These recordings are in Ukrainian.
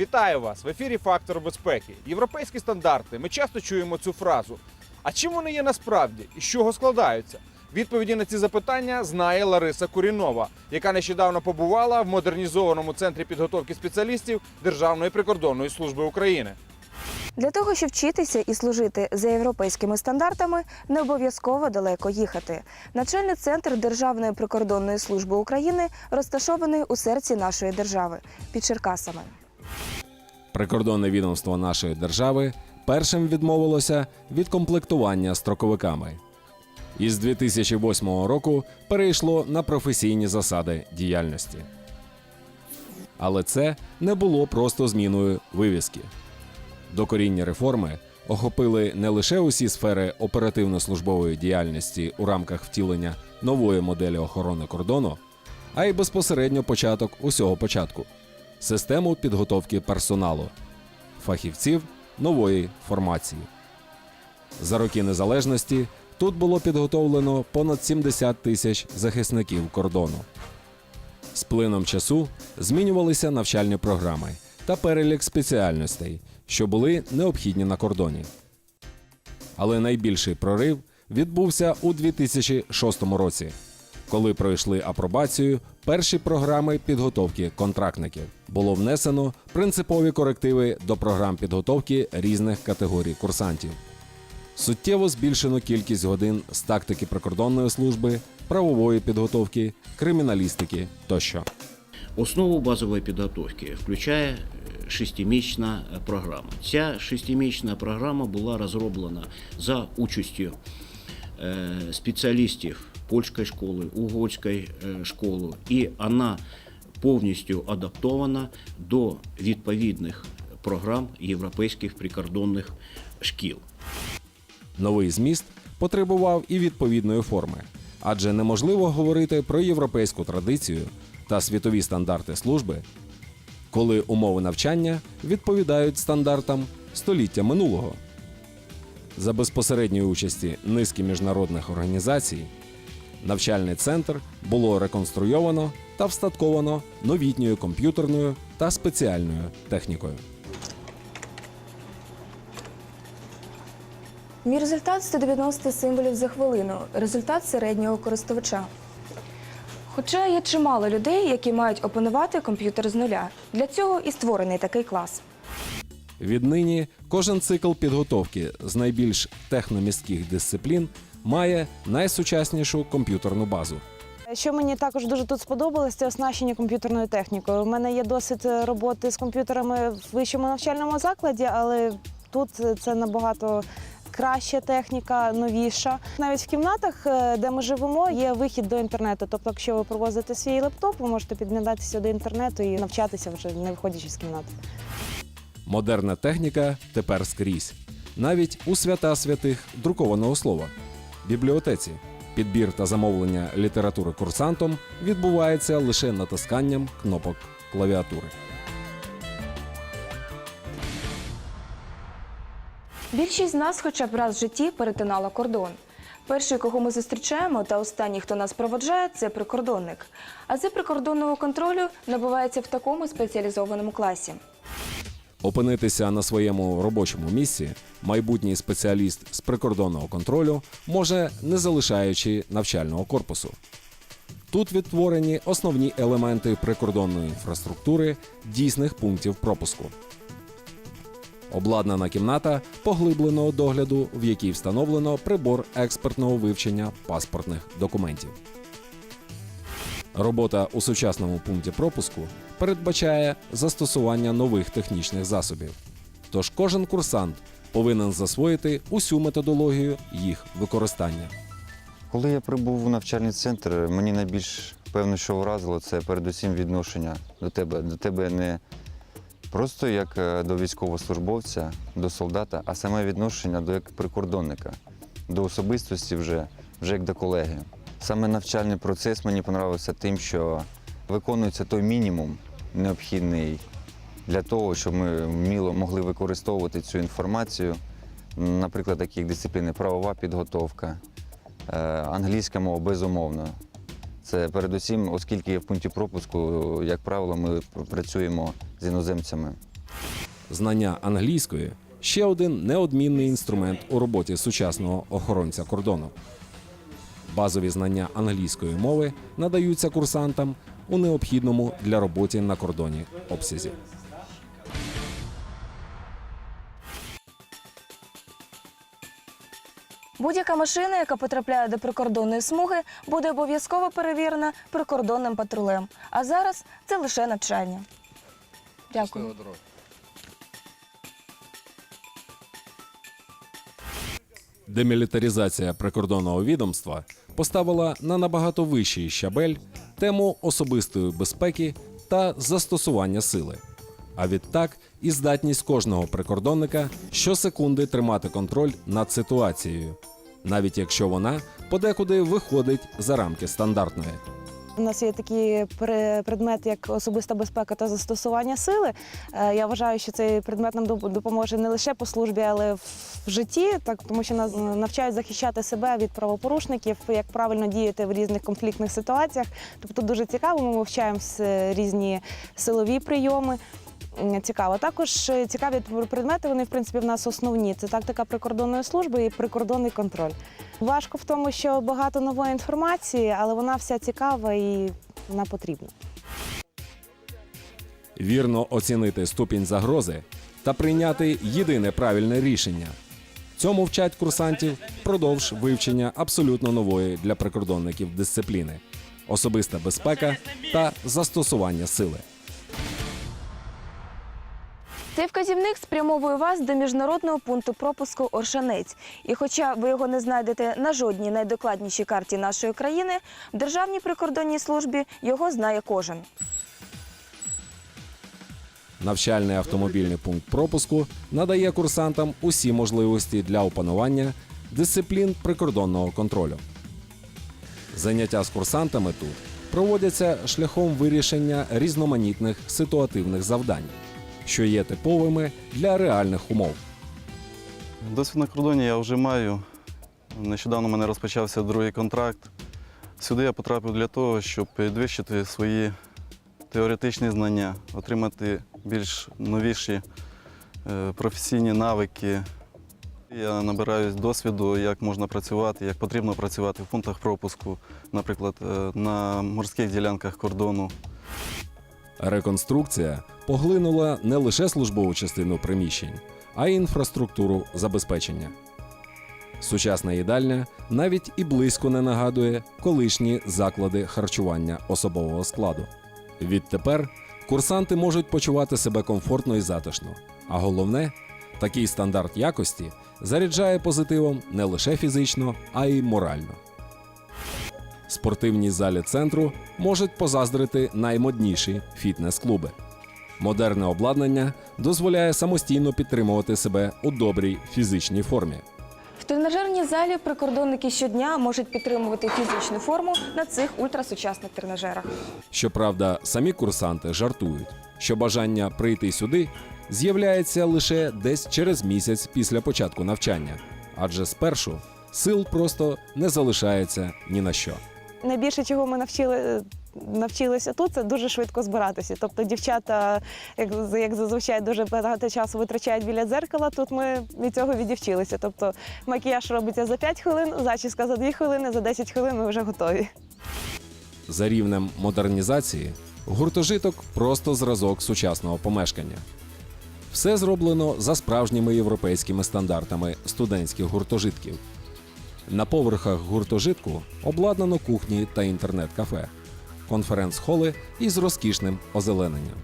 Вітаю вас в ефірі Фактор безпеки. Європейські стандарти. Ми часто чуємо цю фразу. А чим вони є насправді і з чого складаються? Відповіді на ці запитання знає Лариса Курінова, яка нещодавно побувала в модернізованому центрі підготовки спеціалістів Державної прикордонної служби України. Для того, щоб вчитися і служити за європейськими стандартами, не обов'язково далеко їхати. Навчальний центр Державної прикордонної служби України розташований у серці нашої держави під Черкасами. Прикордонне відомство нашої держави першим відмовилося від комплектування строковиками. І з 2008 року перейшло на професійні засади діяльності. Але це не було просто зміною вивіски. Докорінні реформи охопили не лише усі сфери оперативно-службової діяльності у рамках втілення нової моделі охорони кордону, а й безпосередньо початок усього початку систему підготовки персоналу, фахівців нової формації. За роки незалежності тут було підготовлено понад 70 тисяч захисників кордону. З плином часу змінювалися навчальні програми та перелік спеціальностей, що були необхідні на кордоні. Але найбільший прорив відбувся у 2006 році, коли пройшли апробацію перші програми підготовки контрактників. Було внесено принципові корективи до програм підготовки різних категорій курсантів. Суттєво збільшено кількість годин з тактики прикордонної служби, правової підготовки, криміналістики тощо. Основу базової підготовки включає е, шестимісячна програма. Ця шестимісячна програма була розроблена за участю е, спеціалістів польської школи, угорської е, школи, і вона повністю адаптована до відповідних програм європейських прикордонних шкіл. Новий зміст потребував і відповідної форми, адже неможливо говорити про європейську традицію та світові стандарти служби, коли умови навчання відповідають стандартам століття минулого. За безпосередньої участі низки міжнародних організацій навчальний центр було реконструйовано та встатковано новітньою комп'ютерною та спеціальною технікою. Мій результат 190 символів за хвилину. Результат середнього користувача. Хоча є чимало людей, які мають опанувати комп'ютер з нуля. Для цього і створений такий клас. Віднині кожен цикл підготовки з найбільш техномістких дисциплін має найсучаснішу комп'ютерну базу. Що мені також дуже тут сподобалось, це оснащення комп'ютерною технікою. У мене є досвід е, роботи з комп'ютерами в вищому навчальному закладі, але тут це набагато краща техніка, новіша. Навіть в кімнатах, е, де ми живемо, є вихід до інтернету. Тобто, якщо ви провозите свій лептоп, ви можете підглядатися до інтернету і навчатися вже не виходячи з кімнати. Модерна техніка тепер скрізь, навіть у свята святих друкованого слова. Бібліотеці підбір та замовлення літератури курсантом відбувається лише натисканням кнопок клавіатури. Більшість з нас хоча б раз в житті перетинала кордон. Перший, кого ми зустрічаємо, та останній, хто нас проводжає, це прикордонник. А це прикордонного контролю набувається в такому спеціалізованому класі. Опинитися на своєму робочому місці майбутній спеціаліст з прикордонного контролю може не залишаючи навчального корпусу. Тут відтворені основні елементи прикордонної інфраструктури дійсних пунктів пропуску. Обладнана кімната поглибленого догляду, в якій встановлено прибор експертного вивчення паспортних документів. Робота у сучасному пункті пропуску передбачає застосування нових технічних засобів. Тож кожен курсант повинен засвоїти усю методологію їх використання. Коли я прибув у навчальний центр, мені найбільш певно, що вразило, це передусім відношення до тебе. До тебе не просто як е, до військовослужбовця, до солдата, а саме відношення до як прикордонника, до особистості вже, вже як до колеги. Саме навчальний процес мені подобався тим, що виконується той мінімум необхідний для того, щоб ми вміло могли використовувати цю інформацію. Наприклад, такі дисципліни правова підготовка, Е, Англійська мова безумовно. Це передусім, оскільки в пункті пропуску, як правило, ми працюємо з іноземцями. Знання англійської ще один неодмінний інструмент у роботі сучасного охоронця кордону. Базові знання англійської мови надаються курсантам у необхідному для роботи на кордоні обсязі. Будь-яка машина, яка потрапляє до прикордонної смуги, буде обов'язково перевірена прикордонним патрулем. А зараз це лише навчання. Дякую. Демілітаризація прикордонного відомства поставила на набагато вищий щабель тему особистої безпеки та застосування сили. А відтак і здатність кожного прикордонника щосекунди тримати контроль над ситуацією, навіть якщо вона подекуди виходить за рамки стандартної. У нас є такі пре- предмети, як особиста безпека та застосування сили. Е, Я вважаю, що цей предмет нам доп- допоможе не лише по службі, але в житті, так тому що нас навчають захищати себе від правопорушників, як правильно діяти в різних конфліктних ситуаціях. Тобто дуже цікаво. Ми вивчаємо різні силові прийоми. Цікаво. Також е, цікаві предмети, вони в принципі в нас основні. Це тактика прикордонної служби і прикордонний контроль. Важко в тому, що багато нової інформації, але вона вся цікава і вона потрібна. Вірно оцінити ступінь загрози та прийняти єдине правильне рішення. Цьому вчать курсантів впродовж вивчення абсолютно нової для прикордонників дисципліни особиста безпека та застосування сили. Цей вказівник спрямовує вас до міжнародного пункту пропуску Оршанець. І хоча ви його не знайдете на жодній найдокладнішій карті нашої країни, в Державній прикордонній службі його знає кожен. Навчальний автомобільний пункт пропуску надає курсантам усі можливості для опанування дисциплін прикордонного контролю. Заняття з курсантами тут проводяться шляхом вирішення різноманітних ситуативних завдань, що є типовими для реальних умов. Досвід на кордоні я вже маю. Нещодавно у мене розпочався другий контракт. Сюди я потрапив для того, щоб підвищити свої теоретичні знання, отримати більш новіші е, професійні навики. Я набираюсь досвіду, як можна працювати, як потрібно працювати в пунктах пропуску, наприклад, е, на морських ділянках кордону. Реконструкція поглинула не лише службову частину приміщень, а й інфраструктуру забезпечення. Сучасна їдальня навіть і близько не нагадує колишні заклади харчування особового складу. Відтепер курсанти можуть почувати себе комфортно і затишно. А головне, такий стандарт якості заряджає позитивом не лише фізично, а й морально. Спортивній залі центру можуть позаздрити наймодніші фітнес-клуби. Модерне обладнання дозволяє самостійно підтримувати себе у добрій фізичній формі. В тренажерній залі прикордонники щодня можуть підтримувати фізичну форму на цих ультрасучасних тренажерах. Щоправда, самі курсанти жартують, що бажання прийти сюди з'являється лише десь через місяць після початку навчання, адже спершу сил просто не залишається ні на що. Найбільше, чого ми навчили. Навчилися тут це дуже швидко збиратися. Тобто дівчата, як, як зазвичай, дуже багато часу витрачають біля дзеркала. Тут ми від цього відівчилися. Тобто макіяж робиться за 5 хвилин, зачіска за 2 хвилини, за 10 хвилин ми вже готові. За рівнем модернізації гуртожиток просто зразок сучасного помешкання. Все зроблено за справжніми європейськими стандартами студентських гуртожитків. На поверхах гуртожитку обладнано кухні та інтернет-кафе, конференц-холи із розкішним озелененням.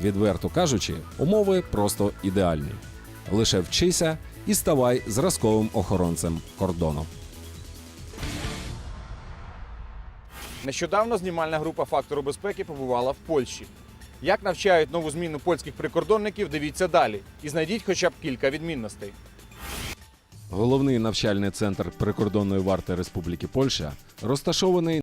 Відверто кажучи, умови просто ідеальні. Лише вчися і ставай зразковим охоронцем кордону. Нещодавно знімальна група фактору безпеки побувала в Польщі. Як навчають нову зміну польських прикордонників, дивіться далі і знайдіть хоча б кілька відмінностей. Головний навчальний центр прикордонної варти Республіки Польща розташований